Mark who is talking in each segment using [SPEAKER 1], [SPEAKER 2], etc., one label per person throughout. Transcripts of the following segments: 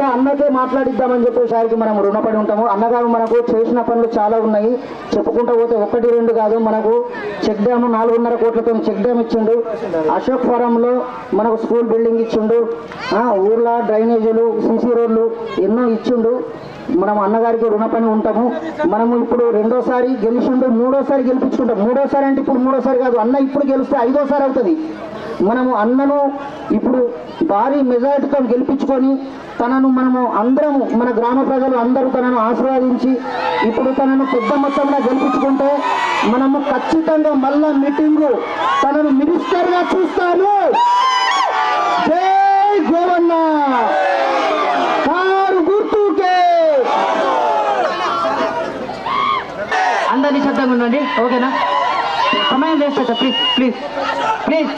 [SPEAKER 1] మాట్లాడకుండా అన్నకే మాట్లాడిద్దామని చెప్పేసరికి మనం రుణపడి ఉంటాము. అన్నగారు మనకు చేసిన పనులు చాలా ఉన్నాయి. చెప్పుకుంటూ పోతే ఒకటి రెండు కాదు. మనకు చెక్ డ్యామ్ నాలుగున్నర కోట్లతో చెక్ డ్యామ్ ఇచ్చిండు. అశోక్ ఫారంలో మనకు స్కూల్ బిల్డింగ్ ఇచ్చిండు. ఊర్ల ఊర్లో డ్రైనేజీలు సీసీ రోడ్లు ఎన్నో ఇచ్చిండు. మనం అన్నగారికి రుణపని ఉంటాము. మనము ఇప్పుడు రెండోసారి గెలిచిండు మూడోసారి గెలిపించుకుంటాం. మూడోసారి అంటే ఇప్పుడు మూడోసారి కాదు అన్న ఇప్పుడు గెలిస్తే ఐదోసారి అవుతుంది. మనము అన్నను ఇప్పుడు భారీ మెజారిటీతో గెలిపించుకొని తనను మనము అందరము మన గ్రామ ప్రజలు అందరూ తనను ఆశీర్వదించి ఇప్పుడు తనను పెద్ద మొత్తంలో గెలిపించుకుంటే మనము ఖచ్చితంగా మళ్ళా మీటింగ్ తనను మినిస్టర్గా చూస్తాను జై గోవన్నా కారు గుర్తుకే
[SPEAKER 2] అందరినీ శబ్దంగా ఉండండి. ఓకేనా? సమయం వేస్ట్ అవుతా ప్లీజ్ ప్లీజ్ ప్లీజ్.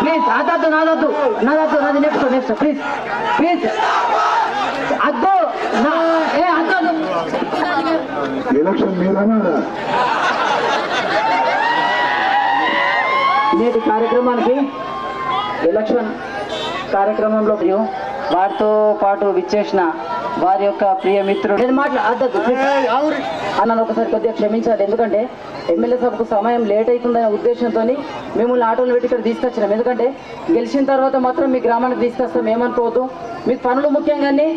[SPEAKER 2] ప్లీజ్ అదద్దు నాదద్దు నాదద్దు నాది నెక్స్ట్ నెక్స్ట్ ప్లీజ్ ప్లీజ్. అద్దు ఏ అద్దు
[SPEAKER 3] ఎలక్షన్ మీదనా
[SPEAKER 2] నేటి కార్యక్రమానికి ఎలక్షన్ కార్యక్రమంలో వారితో పాటు విచ్చేసిన వారి యొక్క ప్రియ మిత్రుడు. నేను మాట్లాడద్దు అన్నాను ఒకసారి కొద్దిగా క్షమించాలి. ఎందుకంటే ఎమ్మెల్యే సభకు సమయం లేట్ అవుతుందనే ఉద్దేశంతో మిమ్మల్ని ఆటోలు పెట్టి ఇక్కడ తీసుకొచ్చినాం. ఎందుకంటే గెలిచిన తర్వాత మాత్రం మీ గ్రామానికి తీసుకొస్తాం. ఏమనుకోవద్దు. మీకు పనులు ముఖ్యంగానే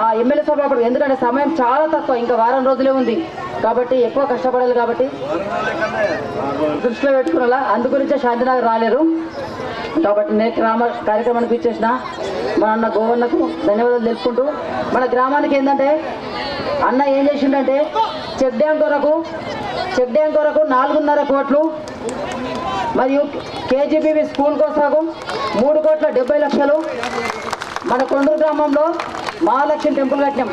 [SPEAKER 2] ఆ ఎమ్మెల్యే సభ అప్పుడు ఎందుకంటే సమయం చాలా తక్కువ. ఇంకా వారం రోజులే ఉంది. కాబట్టి ఎక్కువ కష్టపడాలి కాబట్టి దృష్టిలో పెట్టుకున్నా అందుగురించే శాంతినగర్ రాలేరు. కాబట్టి నేను గ్రామ కార్యక్రమానికి ఇచ్చేసిన మన అన్న గోవన్నకు ధన్యవాదాలు తెలుపుకుంటూ మన గ్రామానికి ఏంటంటే అన్న ఏం చేసిండంటే చెక్ డ్యామ్ కొరకు చెక్ డ్యామ్ కొరకు నాలుగున్నర కోట్లు మరియు కేజీబీబీ స్కూల్ కోసం మూడు కోట్ల డెబ్బై లక్షలు మన కొండూరు గ్రామంలో మహాలక్ష్మి టెంపుల్ కట్టినాం.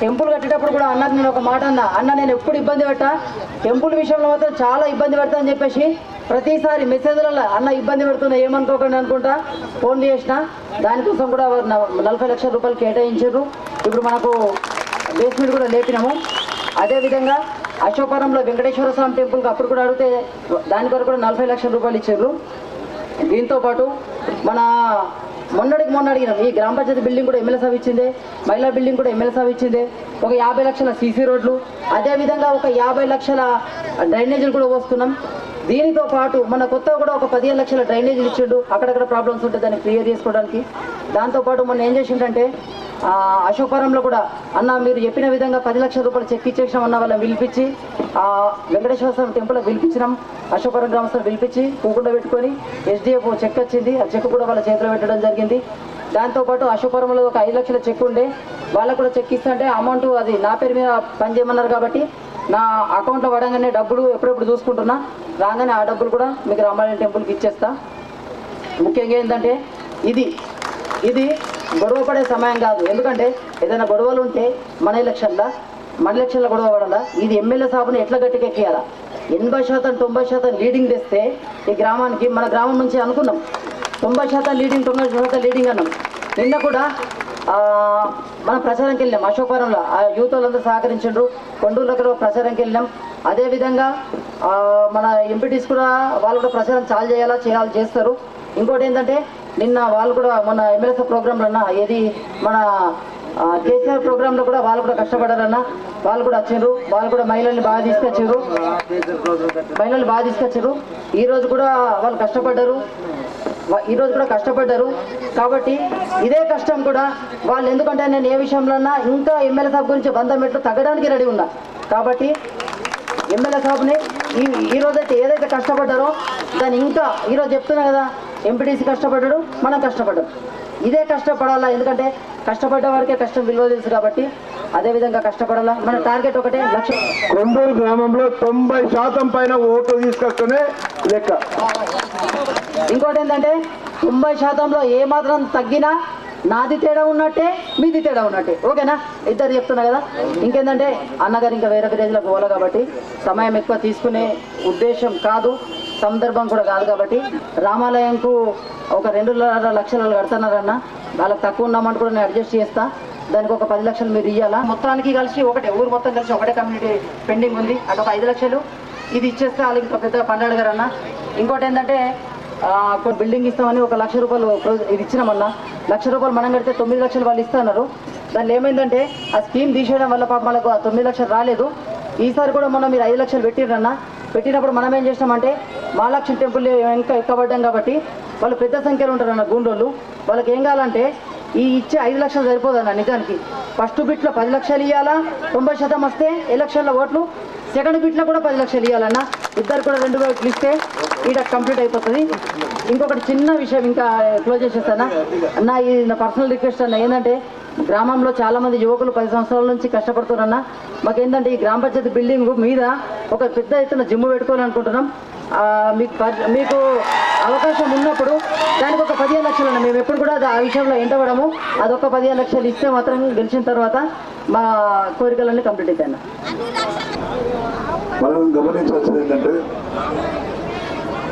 [SPEAKER 2] టెంపుల్ కట్టేటప్పుడు కూడా అన్నది నేను ఒక మాట అన్నా. అన్న నేను ఎప్పుడు ఇబ్బంది పెట్టా టెంపుల్ విషయంలో మాత్రం చాలా ఇబ్బంది పెడతా అని చెప్పేసి ప్రతిసారి మెసేజ్లలో అన్న ఇబ్బంది పెడుతున్నా ఏమనుకోకండి అనుకుంటా ఫోన్ చేసిన. దానికోసం కూడా నలభై లక్షల రూపాయలు కేటాయించారు. ఇప్పుడు మనకు బేస్మెంట్ కూడా లేపినాము. అదేవిధంగా అశోకవరంలో వెంకటేశ్వర స్వామి టెంపుల్కి అప్పుడు కూడా అడిగితే దాని కొరకు కూడా నలభై లక్షల రూపాయలు ఇచ్చారు. దీంతో పాటు మన మొన్నటికి మొన్న అడిగినాం ఈ గ్రామ పంచాయతీ బిల్డింగ్ కూడా ఎమ్మెల్యే సభ ఇచ్చిందే మహిళా బిల్డింగ్ కూడా ఎమ్మెల్యే సభ ఇచ్చిందే ఒక యాభై లక్షల సీసీ రోడ్లు అదేవిధంగా ఒక యాభై లక్షల డ్రైనేజీలు కూడా పోస్తున్నాం. దీనితో పాటు మన కొత్త కూడా ఒక పదిహేను లక్షల డ్రైనేజీలు ఇచ్చిండు అక్కడక్కడ ప్రాబ్లమ్స్ ఉంటాయి దాన్ని క్లియర్ చేసుకోవడానికి. దాంతోపాటు మొన్న ఏం చేసిండంటే అశోకవరంలో కూడా అన్న మీరు చెప్పిన విధంగా పది లక్షల రూపాయలు చెక్ ఇచ్చేసాం అన్న వాళ్ళని పిలిపించి ఆ వెంకటేశ్వర స్వామి టెంపుల్ పిలిపించినాం అశోకవరం గ్రామస్తులు పిలిపించి పూకుండా పెట్టుకొని ఎస్డిఎఫ్ చెక్ వచ్చింది ఆ చెక్ కూడా వాళ్ళ చేతిలో పెట్టడం జరిగింది. దాంతోపాటు అశోకవరంలో ఒక ఐదు లక్షల చెక్ ఉండే వాళ్ళకు కూడా చెక్ ఇస్తుంటే అమౌంట్ అది నా పేరు మీద పని చేయమన్నారు కాబట్టి నా అకౌంట్లో పడంగానే డబ్బులు ఎప్పుడెప్పుడు చూసుకుంటున్నా రాగానే ఆ డబ్బులు కూడా మీకు రామాలయం టెంపుల్కి ఇచ్చేస్తా. ముఖ్యంగా ఏంటంటే ఇది ఇది గొడవ పడే సమయం కాదు. ఎందుకంటే ఏదైనా గొడవలు ఉంటే మన ఎలక్షన్లా మన ఎలక్షన్లో గొడవ పడాలా? ఇది ఎమ్మెల్యే సాబుని ఎట్లా గట్టికెక్కియాలా? ఎనభై శాతం తొంభై శాతం లీడింగ్ తెస్తే ఈ గ్రామానికి మన గ్రామం నుంచి అనుకున్నాం. తొంభై శాతం లీడింగ్ తొంభై శాతం లీడింగ్ అన్నాం. నిన్న కూడా మనం ప్రచారంకి వెళ్ళాం అశోకవరంలో. ఆ యూత్ వాళ్ళందరూ సహకరించారు కొండూరు దగ్గర ప్రచారంకి వెళ్ళాం అదేవిధంగా మన ఎంపీటీస్ కూడా వాళ్ళు కూడా ప్రచారం చాలా చేయాలా చేయాలి చేస్తారు. ఇంకోటి ఏంటంటే నిన్న వాళ్ళు కూడా మన ఎమ్మెల్సీ ప్రోగ్రాంలో ఏది మన ఆ, కేసీఆర్ ప్రోగ్రాంలో కూడా వాళ్ళు కూడా కష్టపడారన్న వాళ్ళు కూడా వచ్చారు. వాళ్ళు కూడా మహిళల్ని బాగా తీసుకొచ్చారు. మహిళలు బాగా తీసుకొచ్చారు. ఈ రోజు కూడా వాళ్ళు కష్టపడ్డారు. ఈరోజు ఈ రోజు కూడా కష్టపడ్డారు. కాబట్టి ఇదే కష్టం కూడా వాళ్ళు ఎందుకంటే నేను ఏ విషయంలోన్నా ఇంకా ఎమ్మెల్యే సాబ్ గురించి వంద మెట్లు తగ్గడానికి రెడీ ఉన్నా. కాబట్టి ఎమ్మెల్యే సాబ్ని ఈ ఈరోజైతే ఏదైతే కష్టపడ్డారో దాన్ని ఇంకా ఈరోజు చెప్తున్నా కదా ఎంపీటీసీ కష్టపడ్డాడు మనం కష్టపడ్డాం. ఇదే కష్టపడాలా? ఎందుకంటే కష్టపడ్డ వారికే కష్టం విలువ తెలుసు కాబట్టి అదే విధంగా కష్టపడాలా? మన టార్గెట్ ఒకటే లక్ష్యం
[SPEAKER 3] కొండూరు గ్రామంలో తొంభై శాతం పైన ఓటు తీసుకొస్తేనే లెక్క.
[SPEAKER 2] ఇంకోటి ఏంటంటే తొంభై శాతంలో ఏ మాత్రం తగ్గినా నాది తేడా ఉన్నట్టే మీది తేడా ఉన్నట్టే. ఓకేనా? ఇద్దరు చెప్తున్నా కదా? ఇంకేంటంటే అన్నగారు ఇంకా వేరే విలేజ్లో పోవాలి కాబట్టి సమయం ఎక్కువ తీసుకునే ఉద్దేశం కాదు. సందర్భం కూడా కాదు కాబట్టి రామాలయంకు ఒక రెండున్నర లక్షలు కడుతున్నారన్న వాళ్ళకి తక్కువ ఉన్నామంటే కూడా నేను అడ్జస్ట్ చేస్తా. దానికి ఒక పది లక్షలు మీరు ఇవ్వాలా మొత్తానికి కలిసి ఒకటే ఊరు మొత్తం కలిసి ఒకటే కమ్యూనిటీ పెండింగ్ ఉంది. అటు ఒక ఐదు లక్షలు ఇది ఇచ్చేస్తే వాళ్ళకి ఇంకా పెద్ద పండాడు గారు అన్న ఇంకోటి ఏంటంటే కొన్ని బిల్డింగ్ ఇస్తామని ఒక లక్ష రూపాయలు ఇది ఇచ్చినామన్నా. లక్ష రూపాయలు మనం కడితే తొమ్మిది లక్షలు వాళ్ళు ఇస్తున్నారు. దానిలో ఏమైందంటే ఆ స్కీమ్ తీసేయడం వల్ల పాప మనకు ఆ తొమ్మిది లక్షలు రాలేదు. ఈసారి కూడా మనం మీరు ఐదు లక్షలు పెట్టిరన్న పెట్టినప్పుడు మనం ఏం చేసినామంటే మహాలక్ష్మి టెంపుల్ ఇంకా ఎక్కబడ్డాం కాబట్టి వాళ్ళు పెద్ద సంఖ్యలో ఉంటారన్న గూండోళ్ళు వాళ్ళకి ఏం కావాలంటే ఈ ఇచ్చే ఐదు లక్షలు సరిపోదన్న నిజానికి. ఫస్ట్ బిట్లో పది లక్షలు ఇవ్వాలా తొంభై శాతం వస్తే ఎలక్షన్ల ఓట్లు? సెకండ్ బిట్లో కూడా పది లక్షలు ఇవ్వాలన్న ఇద్దరు కూడా రెండు ఓట్లు ఇస్తే ఈడ కంప్లీట్ అయిపోతుంది. ఇంకొకటి చిన్న విషయం ఇంకా క్లోజ్ చేసేస్తానా? అన్న ఇది నా పర్సనల్ రిక్వెస్ట్ అన్న ఏంటంటే గ్రామంలో చాలా మంది యువకులు పది సంవత్సరాల నుంచి కష్టపడుతున్నారన్న. మాకేంటంటే ఈ గ్రామ పంచాయతీ బిల్డింగ్ మీద ఒక పెద్ద ఎత్తున జిమ్ పెట్టుకోవాలనుకుంటున్నాం. మీకు మీకు అవకాశం ఉన్నప్పుడు దానికి ఒక పదిహేను లక్షలు మేము ఎప్పుడు కూడా ఆ విషయంలో అది అదొక పదిహేను లక్షలు ఇస్తే మాత్రం గెలిచిన తర్వాత మా కోరికలన్నీ కంప్లీట్ అవుతాయి
[SPEAKER 4] మనం గమనించాల్సింది ఏంటంటే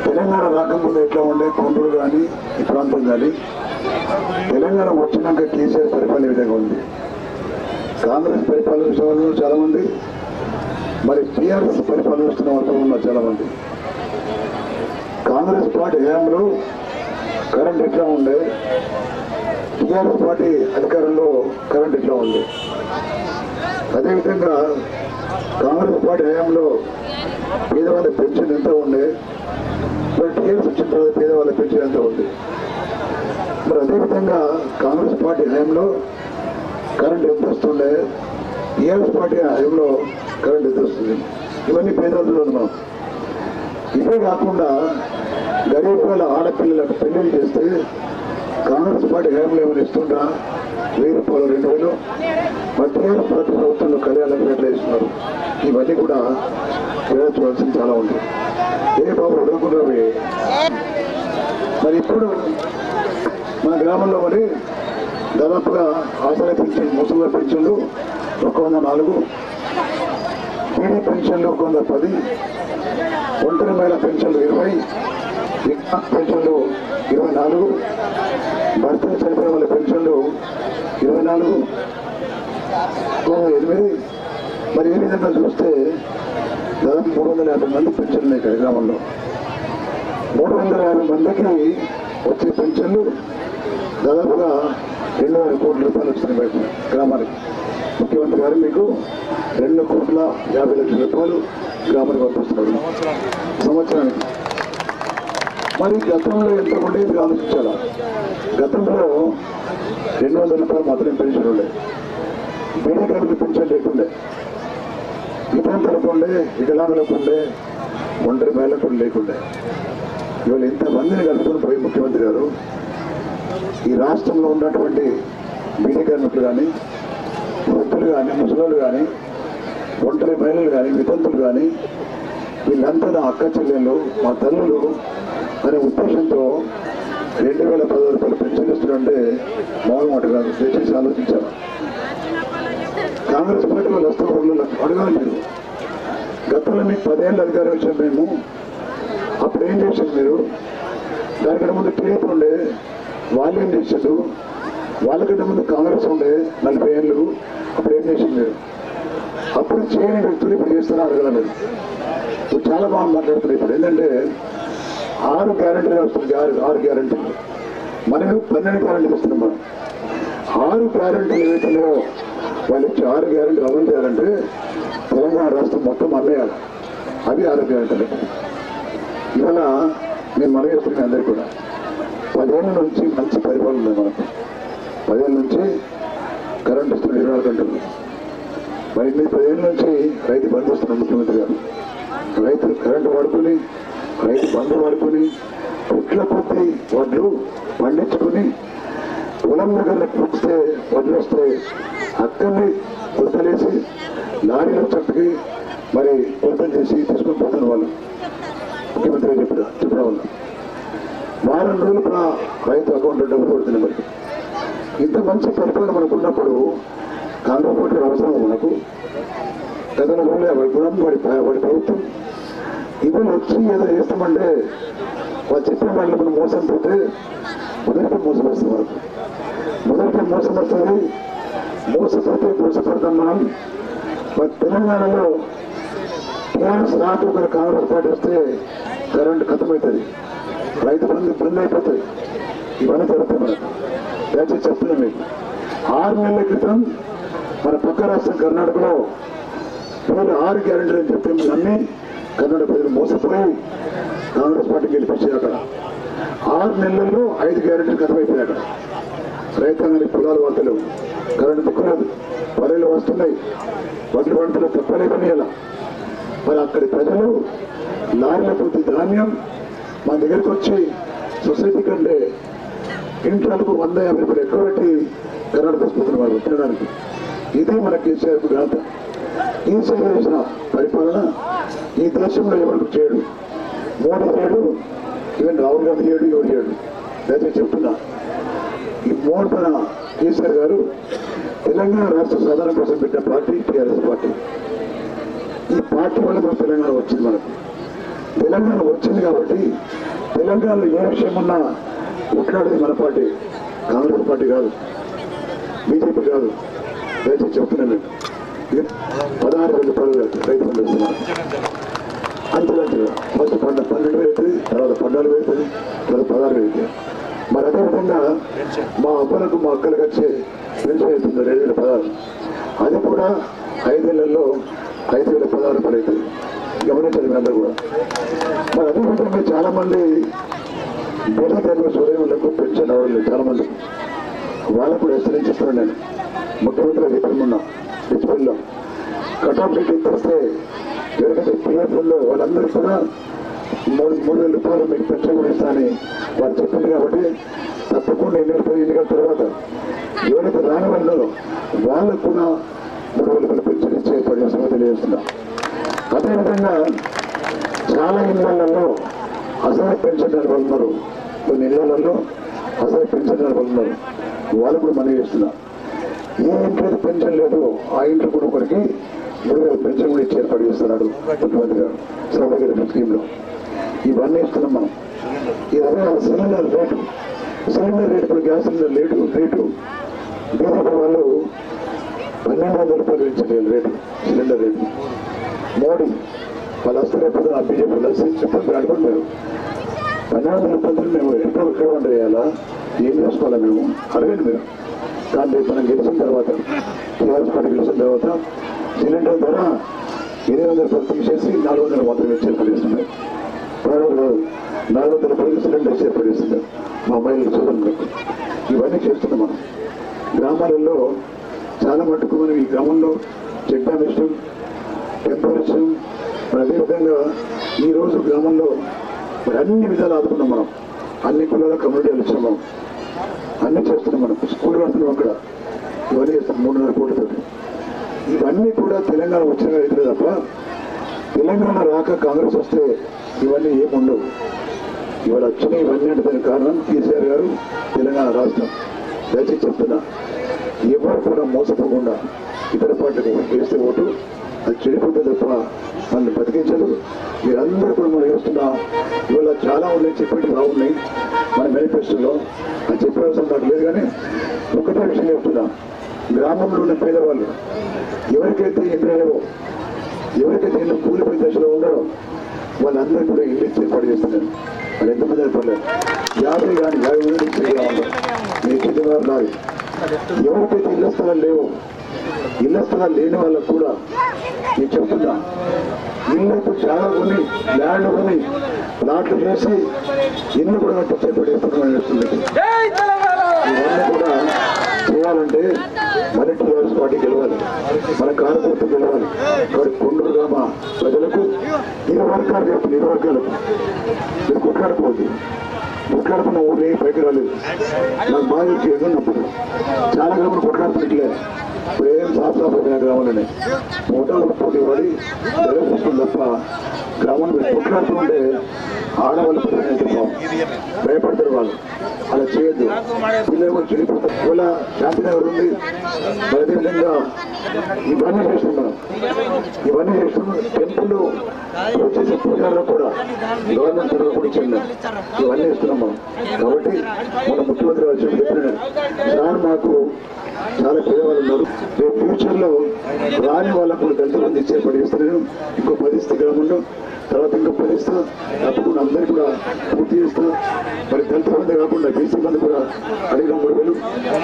[SPEAKER 4] తెలంగాణ రాకముందు ఎట్లా ఉండే కొండలు కానీ ఈ ప్రాంతం కానీ తెలంగాణ వచ్చినాక కేసీఆర్ పరిపాలన విధంగా ఉంది? కాంగ్రెస్ పరిపాలించిన వాళ్ళు చాలా మంది మరి టీఆర్ఎస్ పరిపాలిస్తున్న వాళ్ళు ఉన్నారు చాలా మంది కాంగ్రెస్ పార్టీ హయాంలో కరెంట్ ఎట్లా ఉండే? టీఆర్ఎస్ పార్టీ అధికారంలో కరెంట్ ఎట్లా ఉంది అదేవిధంగా కాంగ్రెస్ పార్టీ హయాంలో పేదవాళ్ళ పెన్షన్ ఎంత ఉండే? మరి టీఆర్ఎస్ వచ్చిన తర్వాత పేదవాళ్ళ పెన్షన్ ఎంత ఉంది మరి అదేవిధంగా కాంగ్రెస్ పార్టీ హయాంలో కరెంట్ ఎంత వస్తుండే? టీఆర్ఎస్ పార్టీ హయాంలో కరెంట్ ఎంత వస్తుంది? ఇవన్నీ పేదలు ఉన్నాం. ఇవే కాకుండా గరీబ్ వాళ్ళ ఆడపిల్లలకు పెళ్ళిళ్ళు చేస్తే కాంగ్రెస్ పార్టీ హయాంలో ఏమైనా ఇస్తుంటా వెయ్యి రూపాయలు రెండు వేలు? మరి టీఆర్ఎస్ పార్టీ ప్రభుత్వంలో కళ్యాణ ఎట్లా ఇస్తున్నారు ఇవన్నీ కూడా చూడాల్సింది చాలా ఉంది ఏ బాబు అడుగుకున్నవి మరి ఇప్పుడు మన గ్రామంలో మరి దాదాపుగా ఆసరా పెన్షన్ ముసలి పెన్షన్లు ఒక వంద నాలుగు పీడీ పెన్షన్లు ఒక వంద పది ఒంటరి మహిళ పెన్షన్లు ఇరవై పెన్షన్లు ఇరవై నాలుగు భర్త చనిపోయిన వాళ్ళ పెన్షన్లు ఇరవై నాలుగు ఎనిమిది. మరి ఏ విధంగా చూస్తే దాదాపు మూడు వందల యాభై మంది పెన్షన్లు ఉన్నాయి ఇక్కడ గ్రామంలో. మూడు వందల యాభై మందికి వచ్చే పెన్షన్లు దాదాపుగా రెండు వేల కోట్ల రూపాయలు వచ్చినాయి బయట గ్రామానికి ముఖ్యమంత్రి గారు మీకు రెండు కోట్ల యాభై లక్షల రూపాయలు గ్రామానికి పంపిస్తున్నారు. సంవత్సరానికి. మరి గతంలో ఎంత ఉండేది మీరు ఆలోచించాలా? గతంలో రెండు వందల రూపాయలు మాత్రమే పెన్షన్ ఉండే. మీడియా కార్మికులు పెన్షన్ లేకుండే. వితంతులకు ఉండే వికలాంగులకు ఉండే ఒంటరి మహిళలకు లేకుండే. ఇవాళ ఇంతమందిని కలుపుకొని పోయి ముఖ్యమంత్రి గారు ఈ రాష్ట్రంలో ఉన్నటువంటి బీడీ కానీ వృద్ధులు కానీ ముసలోళ్ళు కానీ ఒంటరి మహిళలు కానీ వితంతులు కానీ వీళ్ళంతా నా అక్క చెల్లెళ్ళు మా తల్లులు అనే ఉద్దేశంతో రెండు వేల పది రూపాయలు పెన్షన్ ఇస్తుంటే మామూలు మాట కాదు దయచేసి ఆలోచించాను కాంగ్రెస్ పార్టీ వాళ్ళు వస్తే వాళ్ళు అడగాలి మీరు గతంలో మీకు పదేళ్ళు అధికారం వచ్చాం మేము. అప్పుడు ఏం చేశారు మీరు? దానికంటే ముందు టీడీపీ ఉండే వాళ్ళు ఏం చేశారు? వాళ్ళకంటే ముందు కాంగ్రెస్ ఉండే నలభై ఏళ్ళు అప్పుడు ఏం చేశారు అప్పుడు చేయని వ్యక్తులు ఇప్పుడు చేస్తున్నా అడగలేదు ఇప్పుడు చాలా బాగా మాట్లాడుతున్నారు ఇప్పుడు. ఏంటంటే ఆరు గ్యారంటీలు వస్తుంది ఆరు ఆరు గ్యారంటీలు మనకు పన్నెండు గ్యారంటీలు ఇస్తున్నాం మనం ఆరు గ్యారంటీలు ఏవైతున్నాయో వాళ్ళు ఇచ్చే ఆరు గ్యారంటీలు అమలు చేయాలంటే తెలంగాణ రాష్ట్రం మొత్తం అమ్మేయాలి. అవి ఆరు గ్యారంటీలు ఇవాళ నేను మనం చేస్తున్నాను అందరికీ కూడా. పదేళ్ళ నుంచి మంచి పరిపాలన ఉంది మనకు. పదేళ్ళ నుంచి కరెంట్ ఇస్తున్న ఇరవై నాలుగు గంటలు. మరి ఎనిమిది పదేళ్ళ నుంచి రైతు బంధు ఇస్తున్నారు ముఖ్యమంత్రి గారు. రైతులు కరెంటు వాడుకొని రైతు బంధు వాడుకొని పుట్ల కొద్ది వడ్లు పండించుకొని పొలం దగ్గర పుచ్చితే వడ్లు వస్తే అక్కడిని కొత్తలేసి లారీలో చక్కకి మరి కొలతలు చేసి తీసుకొని పోతున్న వాళ్ళు. ముఖ్యమంత్రి చెప్పిన చెప్పడం వాళ్ళు. వారం రోజులు రైతు అకౌంట్లో డబ్బు పడుతున్నాయి మరి. ఇంత మంచి పరిపాలన మనకు ఉన్నప్పుడు కాంగ్రెస్ పార్టీ అవసరం మనకు. గతంలో ఊళ్ళో వాడి గుణం వాడి వాడి ప్రభుత్వం. ఇవాళ వచ్చి ఏదో చేస్తామంటే వాళ్ళు చెప్పిన వాళ్ళు మనం మోసం పోతే మొదటి మోసం వస్తుంది మనకు. మొదటి మోసం వస్తుంది మోసపోతే మోసపడతాం మనం మరి తెలంగాణలో టీఆర్ఎస్ రాదు కాంగ్రెస్ పార్టీ వస్తే కరెంట్ ఖతమవుతుంది రైతు బంధు బంద్ అయిపోతాయి. ఇవన్నీ జరుగుతాయి మనకు దయచేసి చెప్తున్నాం మీకు. ఆరు నెలల క్రితం మన పక్క రాష్ట్రం కర్ణాటకలో ప్రజలు ఆరు గ్యారెంటీ అని చెప్పి నమ్మి కర్ణాటక ప్రజలు మోసపోయి కాంగ్రెస్ పార్టీ గెలిపించారు అక్కడ ఆరు నెలల్లో ఐదు గ్యారెంటీలు ఖతమైపోయాయి అక్కడ రైతాంగానికి పొలాలు వార్తలేవు కరెంటు దిక్కులేదు పల్లెలు వస్తున్నాయి. వడ్లు పంటలు తప్పలేకపోయినాయి మరి అక్కడి ప్రజలు లారీల కొద్ది ధాన్యం మా దగ్గరికి వచ్చి సొసైటీ కంటే ఇంట్లకు వంద యాభై రూపాయలు ఎక్కువ పెట్టి కర్ణాటక ఆసుపత్రి వాళ్ళు తినడానికి. ఇది మన కేసీఆర్ ఘనత కేసీఆర్ చేసిన పరిపాలన ఈ దేశంలో ఎవరికి చేయడు? మోడీ చేయడు ఈవెన్ రాహుల్ గాంధీ చేయడు ఎవరు చేయడు? దయచేసి చెప్తున్నా. ఈ మోడీ మన కేసీఆర్ గారు తెలంగాణ రాష్ట్ర సాధన కోసం పెట్టిన పార్టీ టీఆర్ఎస్ పార్టీ. ఈ పార్టీ వల్ల తెలంగాణ వచ్చింది మనకు. తెలంగాణ వచ్చింది కాబట్టి తెలంగాణలో ఏ విషయం ఉన్నా ఉట్లాడేది మన పార్టీ. కాంగ్రెస్ పార్టీ కాదు. బీజేపీ కాదు. దయచేసి చెప్తున్నాను పదహారు వేల రూపాయలు రైతు బంధు ఇస్తున్నారు అంచెలంచెలుగా. ఫస్ట్ పంట పన్నెండు వేలు అవుతుంది తర్వాత పద్నాలుగు వేలు అవుతుంది తర్వాత పదహారు వేలు అవుతుంది. మరి అదేవిధంగా మా అబ్బలకు మా అక్కలకు వచ్చే పెన్షన్ అవుతుంది రెండు వేల పదహారు. అది కూడా ఐదేళ్ళలో ఐదు వేల పదహారు రూపాయలు అవుతుంది. గమనించాలి మీ అందరూ కూడా మరి అదేవిధంగా చాలా మంది బీటా సోదరులకు పెన్షన్ అవ్వడం లేదు చాలా మంది వాళ్ళకు కూడా హెచ్చరించిస్తున్నాను నేను ముఖ్యమంత్రి చెప్పిన డిస్ప్లేలో కట్ ఆఫ్ డేట్ ఇస్తే ఎవరికైతే పిఎఫ్ఎల్లో వాళ్ళందరూ కూడా మూడు మూడు వేల రూపాయలు మీకు పెన్షన్ కూడా ఇస్తానని వారు చెప్పింది కాబట్టి తప్పకుండా ఎన్నికల ఎన్నికల తర్వాత ఎవరైతే రాని వాళ్ళు వాళ్ళకు కూడా మూడు వేల రూపాయలు పెన్షన్ ఇచ్చే సంగతి తెలియజేస్తున్నాం. అదేవిధంగా చాలా ఇళ్ళలో అసలు పెన్షన్ ఉన్నారు. కొన్ని ఇళ్ళలో అసలు పెన్షన్ ఉన్నారు. వాళ్ళు కూడా మనీ చేస్తున్నా ఏ ఇంట్లో అయితే పెన్షన్ లేదు ఆ ఇంట్లో కూడా ఒకరికి మూడు వేల పెన్షన్ కూడా ఇచ్చి ఏర్పాటు చేస్తున్నాడు ముఖ్యమంత్రి గారు. సౌకర్య స్కీమ్లో. ఇవన్నీ ఇస్తున్నాం మనం. ఇదే సిలిండర్ రేటు సిలిండర్ రేటు ఇప్పుడు gas cylinder rate rate. BJP వాళ్ళు పన్నెండు వందల రూపాయలు పెంచలేదు రేటు సిలిండర్ రేటు మోడీ వాళ్ళు వస్తే రేపు ఆ బీజేపీ వాళ్ళు వస్తే చెప్పండి అడగండి పన్నెండు వందల రూపాయలు మేము ఎక్కడ ఎక్కడ వంట చేయాలా ఏం చేసుకోవాలా మేము అడగండి మీరు. కానీ రేపు మనం గెలిచిన తర్వాత టీఆర్ఎస్ పార్టీ గెలిచిన తర్వాత సిలిండర్ ధర ఎనిమిది వందల రూపాయలు తీసేసి నాలుగు వందల మాత్రమే చేర్పడిస్తున్నారు ప్రైవేట్ కాదు నాలుగు వందల రూపాయలు సిలిండర్ చేర్పడిస్తున్నారు మా అమ్మాయిలు సోదరులకు ఇవన్నీ చేస్తున్నాం మనం. గ్రామాలలో చాలా మటుకు మనం ఈ గ్రామంలో చెట్టా డ్యామ్ ఇష్టం టెంపర్ అదేవిధంగా ఈరోజు గ్రామంలో మరి అన్ని విధాలు ఆదుకున్నాం మనం. అన్ని కులాల కమ్యూనిటీలు ఇస్తున్నాం మనం. అన్ని చేస్తున్నాం మనం. స్కూల్ కడుతున్నాం అక్కడ. ఇవన్నీ చేస్తాం మూడున్నర కోట్లతో. ఇవన్నీ కూడా తెలంగాణ వచ్చిన రైతులే తప్ప తెలంగాణ రాక కాంగ్రెస్ వస్తే ఇవన్నీ ఏముండవు ఇవాళ వచ్చిన ఇవన్నీ అంటే దానికి కారణం కేసీఆర్ గారు తెలంగాణ రాష్ట్రం. దయచేసి చెప్తున్నా. ఎవరు కూడా మోసపోకుండా ఇతర పార్టీకి వేస్తే ఓటు అది చెడిపోతే తప్ప మనల్ని బతికించదు. మీరందరూ కూడా మనం చేస్తున్నా ఇవాళ చాలా ఉన్నాయి చెప్పేటి బాగున్నాయి మన మేనిఫెస్టోలో అది చెప్పే నాకు లేదు కానీ ఒకటే విషయం చెప్తున్నా. గ్రామంలో ఉన్న పేదవాళ్ళు ఎవరికైతే ఇండ్లు ఎవరికైతే ఇల్లు కూలిపోయిన దశలో ఉన్నారో వాళ్ళందరూ కూడా ఇల్లు ఇచ్చి ఏర్పాటు చేస్తున్నారు. వాళ్ళు ఎంతమంది ఏర్పడలేదు యాభై కానీ యాభై మంది ఇచ్చి గ్రామంలో ఎవరికైతే ఇళ్ళ స్థలాలు లేవు ఇళ్ళ స్థలాలు లేని వాళ్ళకు కూడా నేను చెప్తున్నా ఇళ్ళకు చాలా కొని ల్యాండ్ కొని ప్లాట్లు చేసి ఇల్లు కూడా కట్టి చేపడేస్తున్నామని చెప్తుంది ఇవన్నీ కూడా చేయాలంటే మన టీఆర్ఎస్ పార్టీ గెలవాలి మన కార్యకర్త గెలవాలి. మరి కొండూరు గ్రామ ప్రజలకు ఇరు వర్గాలు చెప్పి ఇరు వర్గాలకు. మీరు కొట్లాడుకోవద్దు. కొట్లాడుకున్న ఊళ్ళే పైకి రాలేదు నాకు బాగా ఎదున్నప్పుడు చాలా గ్రామాలు కొట్లాడుతున్నట్లే ప్రేమ శాస్త్రమైన గ్రామంలోనే ఓటాలు పోటీ పడి నిరసిస్తుంది తప్ప గ్రామంలో కొట్లాడుతుంటే ఆడవాళ్ళు ప్రధాన భయపడతారు వాళ్ళు. అలా చేయొద్దు. పిల్లలు కూడా చెడిపోతారు ఇవాళ శాంతినగర్ ఉంది మరి అదేవిధంగా ఇవన్నీ చేస్తున్నాం ఇవన్నీ చేస్తున్నాం టెంపుల్ వచ్చేసి పూజారులు కూడా గవర్నమెంట్ తరఫున కూడా ఇచ్చింది ఇవన్నీ ఇస్తున్నాం మనం. కాబట్టి మన ముఖ్యమంత్రి గారు చెప్పి చెప్పినాడు సార్ మాకు చాలా పేదవాళ్ళు ఉన్నారు రేపు ఫ్యూచర్లో రాని వాళ్ళకు కూడా మంది ఇచ్చే పడిస్తున్నాను ఇంకో పరిస్థితి గ్రామంలో తర్వాత ఇంకా పరిస్థితి తప్పకుండా అందరికీ కూడా పూర్తి చేస్తా. మరి దళిత మంది కాకుండా బీసీ మంది కూడా అడిగిన మూడు వేలు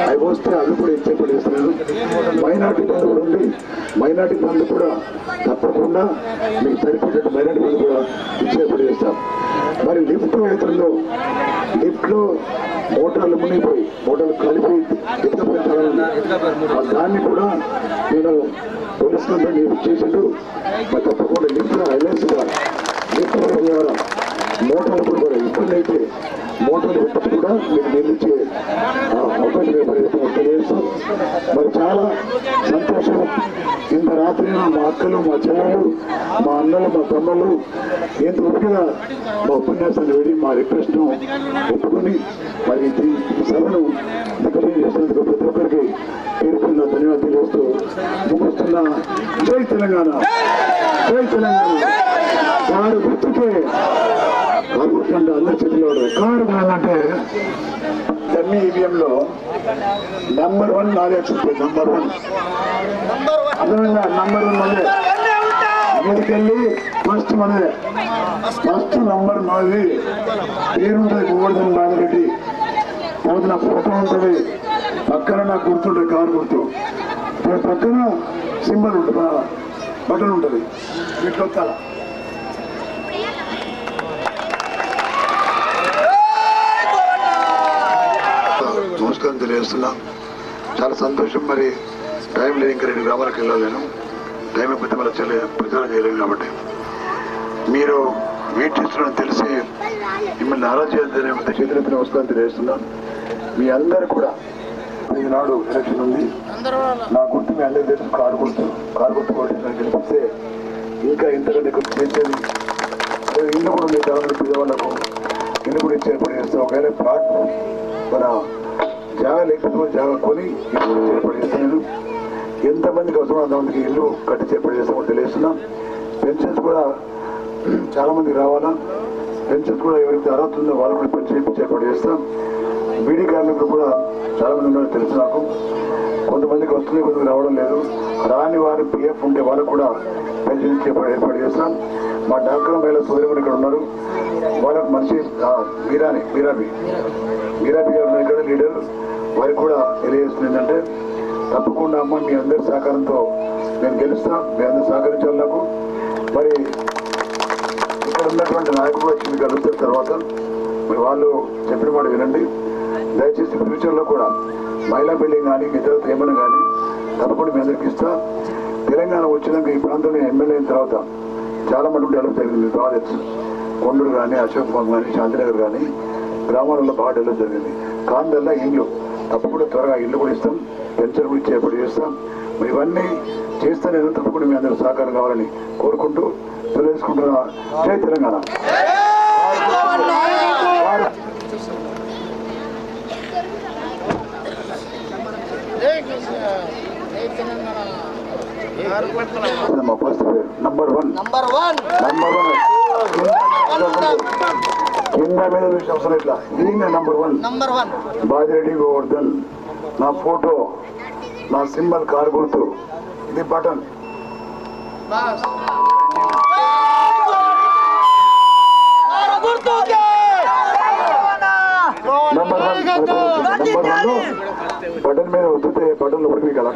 [SPEAKER 4] అవి వస్తే అవి కూడా ఇచ్చే పడిస్తున్నాను మైనార్టీ బంధు కూడా ఉంది మైనార్టీ బంధు కూడా తప్పకుండా మీకు సరిపోయేటట్టు మైనార్టీ బంధు కూడా ఇచ్చే పడిస్తాం మరి లిఫ్ట్ ఏదైతుందో లిఫ్ట్లో మోటార్లు మునిగిపోయి మోటార్లు కలిపి ఎత్తుకపోయిన ఆ దాన్ని కూడా నేను పోలీసులంతా లిఫ్ట్ చేసిండు మరి తప్పకుండా లిఫ్ట్ హైలైట్స్ కూడా. లిఫ్ట్ ద్వారా కూడా ఇబ్బంది అయితే మోటార్లు పెట్టి కూడా మీకు నిర్మించే అవకాశం ఏర్పడేస్తాం తెలియజేస్తాం. మరి చాలా సంతోషం. ఇంత రాత్రి మా అక్కలు మా చెల్లెలు మా అన్నలు మా తమ్ముళ్ళు ఎంత ఓపికగా మా ఉపన్యాసాన్ని వెళ్ళి మా రిక్వెస్ట్ ఒప్పుకొని మరి ఈ సభను డిక్లేర్ చేసినందుకు ప్రతి ఒక్కరికి పేర్కొన్న ధన్యవాదాలు తెలియజేస్తూ ముగుస్తున్న జై తెలంగాణ. జై తెలంగాణ. కారు గుర్తుకే. కారు అందరు చెప్పినోడు చేతిలో కారు కావాలంటే డమ్మీ ఈవీఎంలో నంబర్ వన్ నాలెడ్జ్ ఉంటుంది నంబర్ వన్ అర్థమైందా నంబర్ వన్ మనదే అక్కడికెళ్ళి ఫస్ట్ మనదే ఫస్ట్ నంబర్ మాది పేరుంటుంది గోవర్ధన్ బాలరెడ్డి తర్వాత నా ఫోటో ఉంటుంది పక్కన నాకు గుర్తుంటుంది కారు గుర్తు దాని పక్కన సింబల్ ఉంటుంది బటన్ ఉంటుంది వీటిలో తల నమస్కారం తెలియజేస్తున్నా. చాలా సంతోషం. మరి టైం లేని ఇంకా రెండు గ్రామాలకు వెళ్ళలేను టైం అయిపోతే మళ్ళీ ప్రచారం చేయలేను కాబట్టి. మీరు వెయిట్ చేస్తున్నారని తెలిసి మిమ్మల్ని నారాజు చేయాలని చేతులెత్తి నమస్కారం తెలియజేస్తున్నాను మీ అందరు కూడా ఈనాడు ఎలక్షన్ ఉంది. నా గుర్తు మీ అందరూ తెలుసు కారు గుర్తు. కారు గుర్తు కూడా గెలిపిస్తే ఇంకా ఇంతకంటే ఎక్కువ చేసేది ఇల్లు కూడా మీ చాలా పేదవాళ్ళకు ఇల్లు కూడా ఇచ్చే పని చేస్తాం ఒకవేళ ప్లాట్ మన జాగా లేకపోతే జాగా కొని ఇల్లు ఏర్పాటు చేస్తాను ఎంతమందికి అవసరం అంతమందికి ఇల్లు కట్టి ఏర్పాటు చేస్తామో తెలియజేస్తున్నాం. పెన్షన్స్ కూడా చాలామంది రావాలా? పెన్షన్స్ కూడా ఎవరికి అర్హత ఉందో వాళ్ళు కూడా పెన్షన్ ఇప్పించి ఏర్పాటు చేస్తాం బీడీ కార్మికులు కూడా చాలామంది ఉన్నారో తెలుసు నాకు. కొంతమందికి వస్తుంది కొంతమంది రావడం లేదు. రాని వారు పిఎఫ్ ఉండే వాళ్ళకు కూడా పెన్షన్ ఇచ్చే ఏర్పాటు ఏర్పాటు చేస్తాం. మా డాక్టర్ మహిళా సోదరుడు ఇక్కడ ఉన్నారు. వాళ్ళకి మంచి మీరాని మీరాబి. మీరాబి గారు ఉన్నారు ఇక్కడ లీడర్. వారికి కూడా తెలియజేస్తుంది ఏంటంటే తప్పకుండా అమ్మ మీ అందరి సహకారంతో నేను గెలుస్తాను మీ అందరు సహకరించాలి నాకు. మరి ఇక్కడ ఉన్నటువంటి నాయకులు వచ్చి మీకు కలుగుతారు తర్వాత మరి వాళ్ళు చెప్పిన మాట వినండి. దయచేసి ఫ్యూచర్లో కూడా మహిళా బిల్డింగ్ కానీ ఇతర ఏమైనా కానీ తప్పకుండా మీ అందరికి ఇస్తా. తెలంగాణ వచ్చినాక ఈ ప్రాంతంలో ఎమ్మెల్యే అయిన తర్వాత చాలా మటుకు డెవలప్ జరిగింది ప్రాజెక్ట్స్ కొండలు కొండూరు కానీ అశోక్ భవన్ కానీ శాంతినగర్ కానీ గ్రామాలలో బాగా డెవలప్ జరిగింది. కాందల్లా ఇల్లు. తప్పకుండా త్వరగా ఇల్లు కూడా ఇస్తాం. పెన్షన్ కూడా ఇచ్చే చేస్తాం. ఇవన్నీ చేస్తే నేను తప్పకుండా మీ అందరూ సహకారం కావాలని కోరుకుంటూ తెలియజేసుకుంటున్నా. జై తెలంగాణ. మా first number one
[SPEAKER 5] number one
[SPEAKER 4] number one కింద మీద చూసిన అవసరం ఇట్లా. ఈయన number one
[SPEAKER 5] number one
[SPEAKER 4] Bajireddy Govardhan. నా ఫోటో నా సింబల్ కార్ గుర్తు. ఇది బటన్. నంబర్ వన్ బటన్ మీద వస్తుంటే బటన్ లోపలికి మీకు అలా